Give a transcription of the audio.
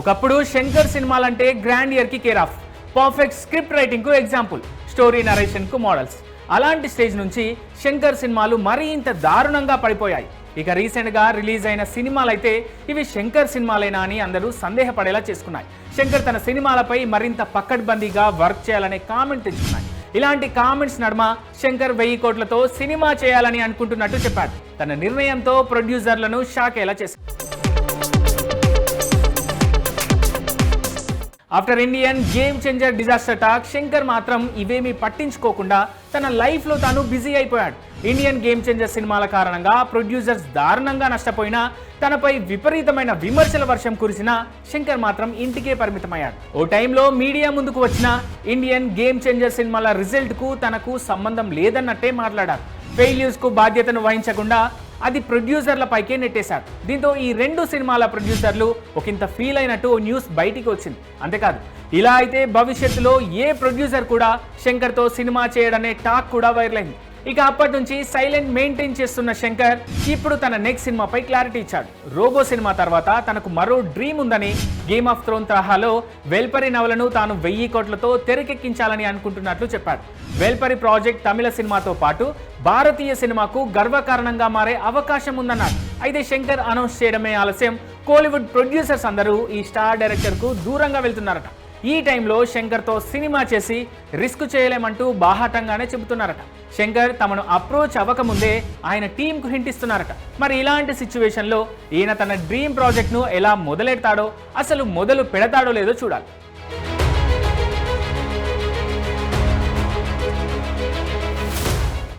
ఒకప్పుడు శంకర్ సినిమాలంటే గ్రాండ్ ఇయర్కి కేర్ ఆఫ్. పర్ఫెక్ట్ స్క్రిప్ట్ రైటింగ్కు ఎగ్జాంపుల్. స్టోరీ నరేషన్కు మోడల్స్ అలాంటి స్టేజ్ నుంచి శంకర్ సినిమాలు మరీ ఇంత దారుణంగా పడిపోయాయి. ఇక రీసెంట్గా రిలీజ్ అయిన సినిమాలైతే ఇవి శంకర్ సినిమాలేనా అని అందరూ సందేహపడేలా చేసుకున్నాయి. శంకర్ తన సినిమాలపై మరింత పక్కడ్బందీగా వర్క్ చేయాలనే కామెంట్ తెచ్చుకున్నాయి. ఇలాంటి కామెంట్స్ నడుమ శంకర్ వెయ్యి కోట్లతో సినిమా చేయాలని అనుకుంటున్నట్టు చెప్పాడు. తన నిర్ణయంతో ప్రొడ్యూసర్లను షాక్ ఎలా చేశారు after Indian game changer disaster talk Shankar మాత్రం ఇవేమీ పట్టించుకోకుండా తన లైఫ్లో తాను బిజీ అయిపోయాడు. ఇండియన్ గేమ్ చేంజర్ సినిమాల కారణంగా ప్రొడ్యూసర్స్ దారుణంగా నష్టపోయినా తనపై విపరీతమైన విమర్శల వర్షం కురిసిన శంకర్ మాత్రం ఇంటికే పరిమితమయ్యాడు. ఓ టైంలో మీడియా ముందుకు వచ్చిన ఇండియన్ గేమ్ చేంజర్ సినిమాల రిజల్ట్కు తనకు సంబంధం లేదన్నట్టే మాట్లాడారు. ఫెయిల్యూర్స్కు బాధ్యతను వహించకుండా అది ప్రొడ్యూసర్ల పైకే నెట్టేశారు. దీంతో ఈ రెండు సినిమాల ప్రొడ్యూసర్లు ఒకంత ఫీల్ అయినట్టు న్యూస్ బయటికి వచ్చింది. అంతేకాదు ఇలా అయితే భవిష్యత్తులో ఏ ప్రొడ్యూసర్ కూడా శంకర్తో సినిమా చేయడనే టాక్ కూడా వైరల్ అయింది. ఇక అప్పటి నుంచి సైలెంట్ మెయింటైన్ చేస్తున్న శంకర్ ఇప్పుడు తన నెక్స్ట్ సినిమాపై క్లారిటీ ఇచ్చాడు. రోబో సినిమా తర్వాత తనకు మరో డ్రీమ్ ఉందని గేమ్ ఆఫ్ థ్రోన్ తరహాలో వెల్పరి నవలను తాను వెయ్యి కోట్లతో తెరకెక్కించాలని అనుకుంటున్నట్లు చెప్పాడు. వెల్పరి ప్రాజెక్ట్ తమిళ సినిమాతో పాటు భారతీయ సినిమాకు గర్వకారణంగా మారే అవకాశం ఉందన్నారు అయితే శంకర్ అనౌన్స్ చేయడమే ఆలస్యం. కోలీవుడ్ ప్రొడ్యూసర్స్ అందరూ ఈ స్టార్ డైరెక్టర్కు దూరంగా వెళ్తున్నారట. ఈ టైంలో శంకర్తో సినిమా చేసి రిస్క్ చేయలేమంటూ బాహాటంగానే చెబుతున్నారట. శంకర్ తమను అప్రోచ్ అవ్వకముందే ఆయన టీంకు హింటిస్తున్నారట. మరి ఇలాంటి సిచ్యువేషన్లో ఈయన తన డ్రీమ్ ప్రాజెక్ట్ను ఎలా మొదలెడతాడో అసలు మొదలు పెడతాడో లేదో చూడాలి.